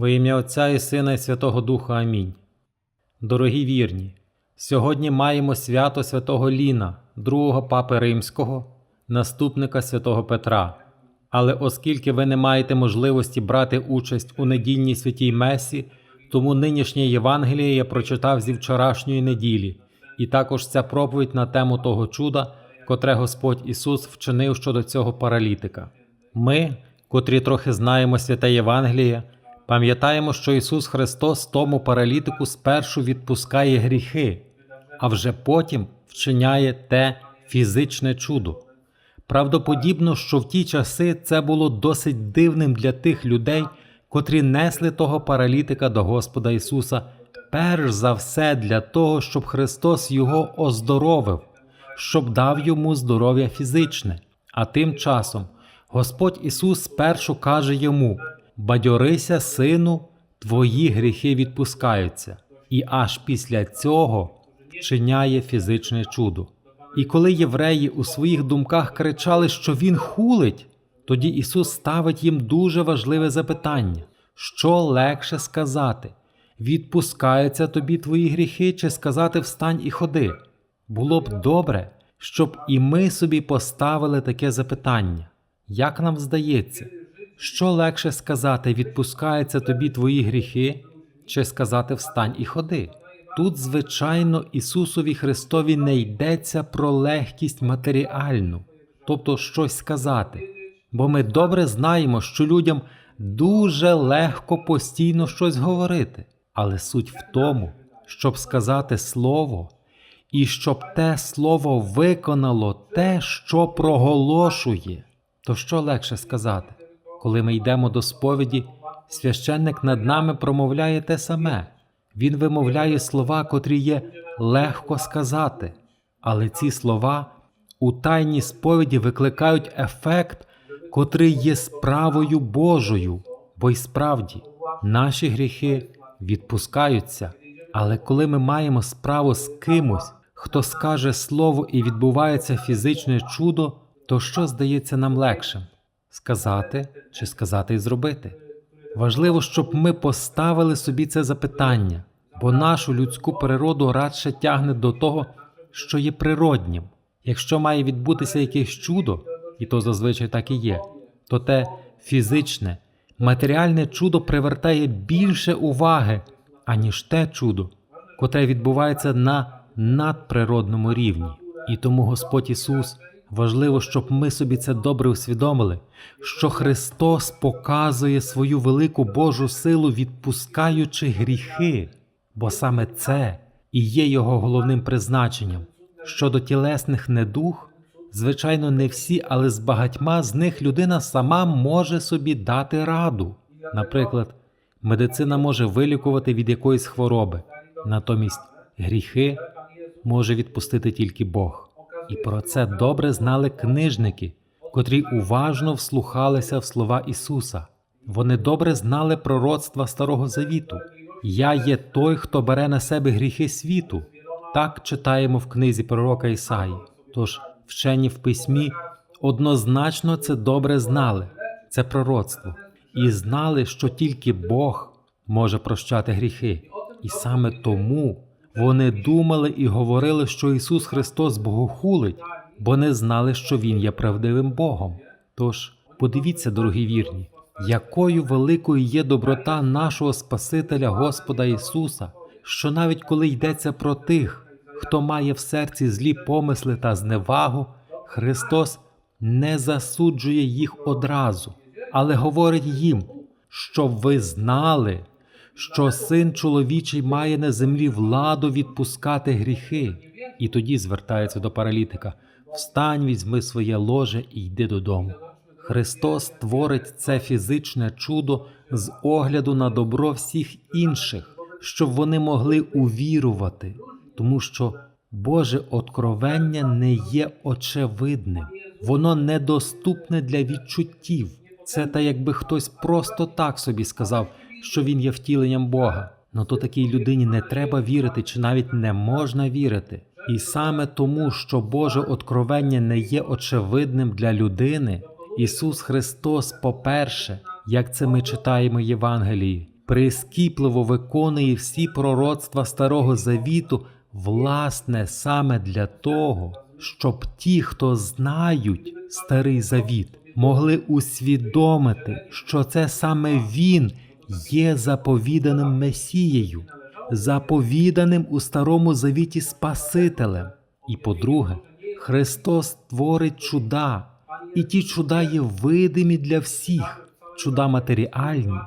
Во ім'я Отця і Сина і Святого Духа Амінь. Дорогі вірні, сьогодні маємо свято святого Ліна, другого папи Римського, наступника святого Петра. Але оскільки ви не маєте можливості брати участь у недільній святій Месі, тому нинішнє Євангеліє я прочитав зі вчорашньої неділі, і також ця проповідь на тему того чуда, котре Господь Ісус вчинив щодо цього паралітика. Ми, котрі трохи знаємо святе Євангеліє, пам'ятаємо, що Ісус Христос тому паралітику спершу відпускає гріхи, а вже потім вчиняє те фізичне чудо. Правдоподібно, що в ті часи це було досить дивним для тих людей, котрі несли того паралітика до Господа Ісуса, перш за все для того, щоб Христос його оздоровив, щоб дав йому здоров'я фізичне. А тим часом Господь Ісус спершу каже йому: Бадьорися, сину, твої гріхи відпускаються, і аж після цього вчиняє фізичне чудо. І коли євреї у своїх думках кричали, що Він хулить, тоді Ісус ставить їм дуже важливе запитання: що легше сказати? Відпускаються тобі твої гріхи, чи сказати встань і ходи? Було б добре, щоб і ми собі поставили таке запитання. Як нам здається, що легше сказати, відпускаються тобі твої гріхи, чи сказати встань і ходи? Тут, звичайно, Ісусові Христові не йдеться про легкість матеріальну, тобто щось сказати, бо ми добре знаємо, що людям дуже легко постійно щось говорити, але суть в тому, щоб сказати Слово, і щоб те Слово виконало те, що проголошує. То що легше сказати? Коли ми йдемо до сповіді, священник над нами промовляє те саме. Він вимовляє слова, котрі є легко сказати, але ці слова у тайній сповіді викликають ефект, котрий є справою Божою, бо й справді наші гріхи відпускаються. Але коли ми маємо справу з кимось, хто скаже слово і відбувається фізичне чудо, то що здається нам легшим сказати чи сказати і зробити? Важливо, щоб ми поставили собі це запитання, бо нашу людську природу радше тягне до того, що є природнім. Якщо має відбутися якесь чудо, і то зазвичай так і є, то те фізичне, матеріальне чудо привертає більше уваги, аніж те чудо, котре відбувається на надприродному рівні. І тому Господь Ісус важливо, щоб ми собі це добре усвідомили, що Христос показує свою велику Божу силу, відпускаючи гріхи, бо саме це і є Його головним призначенням. Щодо тілесних недуг, звичайно, не всі, але з багатьма з них людина сама може собі дати раду. Наприклад, медицина може вилікувати від якоїсь хвороби, натомість гріхи може відпустити тільки Бог. І про це добре знали книжники, котрі уважно вслухалися в слова Ісуса. Вони добре знали пророцтва Старого Завіту. Я є той, хто бере на себе гріхи світу. Так читаємо в книзі пророка Ісаї. Тож вчені в письмі однозначно це добре знали, це пророцтво, і знали, що тільки Бог може прощати гріхи. І саме тому вони думали і говорили, що Ісус Христос богохулить, бо не знали, що Він є правдивим Богом. Тож подивіться, дорогі вірні, якою великою є доброта нашого Спасителя Господа Ісуса, що навіть коли йдеться про тих, хто має в серці злі помисли та зневагу, Христос не засуджує їх одразу, але говорить їм, щоб ви знали, що син чоловічий має на землі владу відпускати гріхи, і тоді звертається до паралітика: Встань, візьми своє ложе і йди додому. Христос творить це фізичне чудо з огляду на добро всіх інших, щоб вони могли увірувати, тому що Боже откровення не є очевидним, воно недоступне для відчуттів. Це та якби хтось просто так собі сказав, що він є втіленням Бога. Ну то такій людині не треба вірити, чи навіть не можна вірити. І саме тому, що Боже откровення не є очевидним для людини, Ісус Христос, по-перше, як це ми читаємо Євангелії, прискіпливо виконує всі пророцтва Старого Завіту, власне, саме для того, щоб ті, хто знають Старий Завіт, могли усвідомити, що це саме Він є заповіданим Месією, заповіданим у Старому Завіті Спасителем. І по-друге, Христос творить чуда, і ті чуда є видимі для всіх, чуда матеріальні,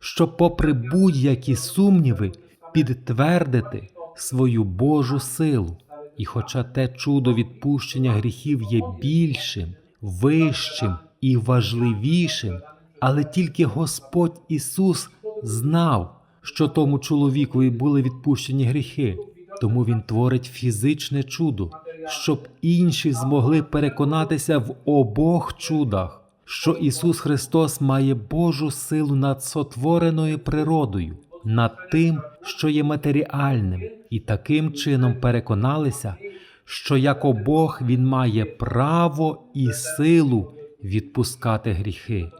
щоб, попри будь-які сумніви, підтвердити свою Божу силу. І хоча те чудо відпущення гріхів є більшим, вищим і важливішим, але тільки Господь Ісус знав, що тому чоловікові були відпущені гріхи, тому Він творить фізичне чудо, щоб інші змогли переконатися в обох чудах, що Ісус Христос має Божу силу над сотвореною природою, над тим, що є матеріальним, і таким чином переконалися, що як Бог Він має право і силу відпускати гріхи.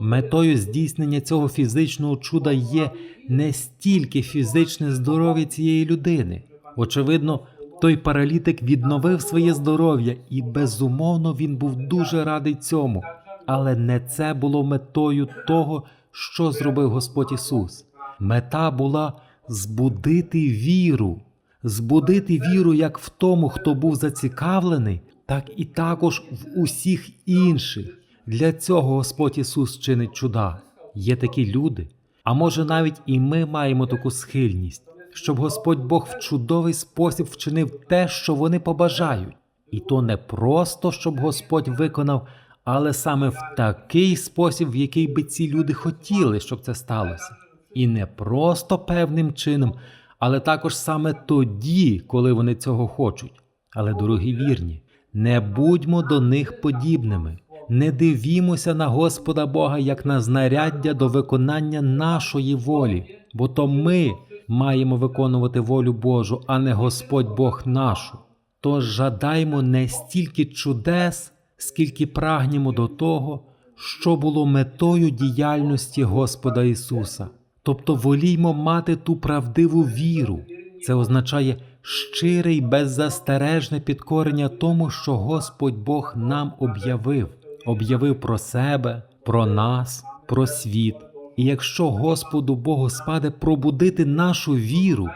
Метою здійснення цього фізичного чуда є не стільки фізичне здоров'я цієї людини. Очевидно, той паралітик відновив своє здоров'я, і безумовно він був дуже радий цьому. Але не це було метою того, що зробив Господь Ісус. Мета була збудити віру, збудити віру як в тому, хто був зацікавлений, так і також в усіх інших. Для цього Господь Ісус чинить чуда. Є такі люди, а може навіть і ми маємо таку схильність, щоб Господь Бог в чудовий спосіб вчинив те, що вони побажають. І то не просто, щоб Господь виконав, але саме в такий спосіб, в який би ці люди хотіли, щоб це сталося. І не просто певним чином, але також саме тоді, коли вони цього хочуть. Але, дорогі вірні, не будьмо до них подібними, не дивімося на Господа Бога як на знаряддя до виконання нашої волі, бо то ми маємо виконувати волю Божу, а не Господь Бог нашу. Тож жадаймо не стільки чудес, скільки прагнемо до того, що було метою діяльності Господа Ісуса. Тобто воліймо мати ту правдиву віру. Це означає щире й беззастережне підкорення тому, що Господь Бог нам об'явив, об'явив про себе, про нас, про світ. І якщо Господу Богу спаде пробудити нашу віру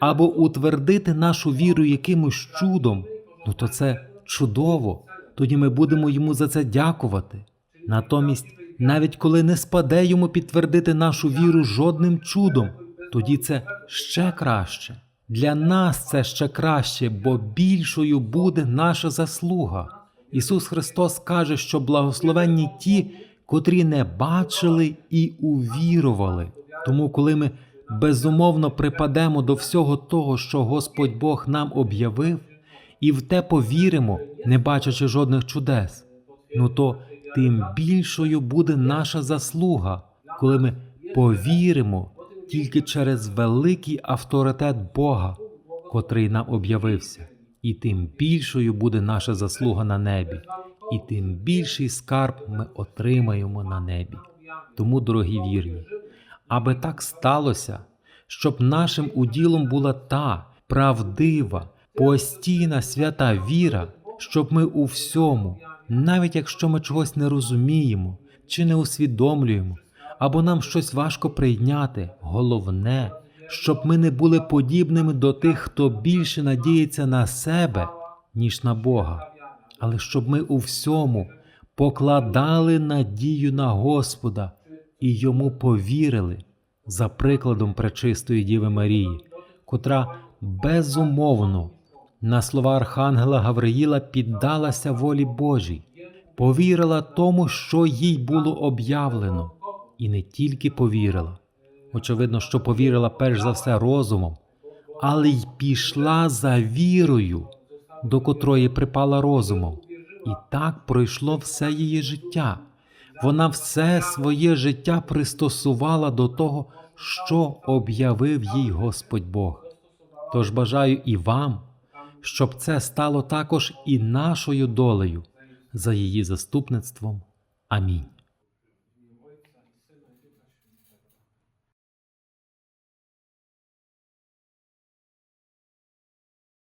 або утвердити нашу віру якимось чудом, ну то це чудово. Тоді ми будемо йому за це дякувати. Натомість, навіть коли не спаде йому підтвердити нашу віру жодним чудом, тоді це ще краще. Для нас це ще краще, бо більшою буде наша заслуга. Ісус Христос каже, що благословенні ті, котрі не бачили і увірували. Тому, коли ми безумовно припадемо до всього того, що Господь Бог нам об'явив, і в те повіримо, не бачачи жодних чудес, ну то тим більшою буде наша заслуга, коли ми повіримо тільки через великий авторитет Бога, котрий нам об'явився, і тим більшою буде наша заслуга на небі, і тим більший скарб ми отримаємо на небі. Тому, дорогі вірні, аби так сталося, щоб нашим уділом була та правдива, постійна свята віра, щоб ми у всьому, навіть якщо ми чогось не розуміємо чи не усвідомлюємо, або нам щось важко прийняти, головне, щоб ми не були подібними до тих, хто більше надіється на себе, ніж на Бога, але щоб ми у всьому покладали надію на Господа і йому повірили за прикладом пречистої Діви Марії, котра безумовно на слова Архангела Гавриїла піддалася волі Божій, повірила тому, що їй було об'явлено, і не тільки повірила. Очевидно, що повірила перш за все розумом, але й пішла за вірою, до котрої припала розумом, і так пройшло все її життя. Вона все своє життя пристосувала до того, що об'явив їй Господь Бог. Тож бажаю і вам, щоб це стало також і нашою долею за її заступництвом. Амінь.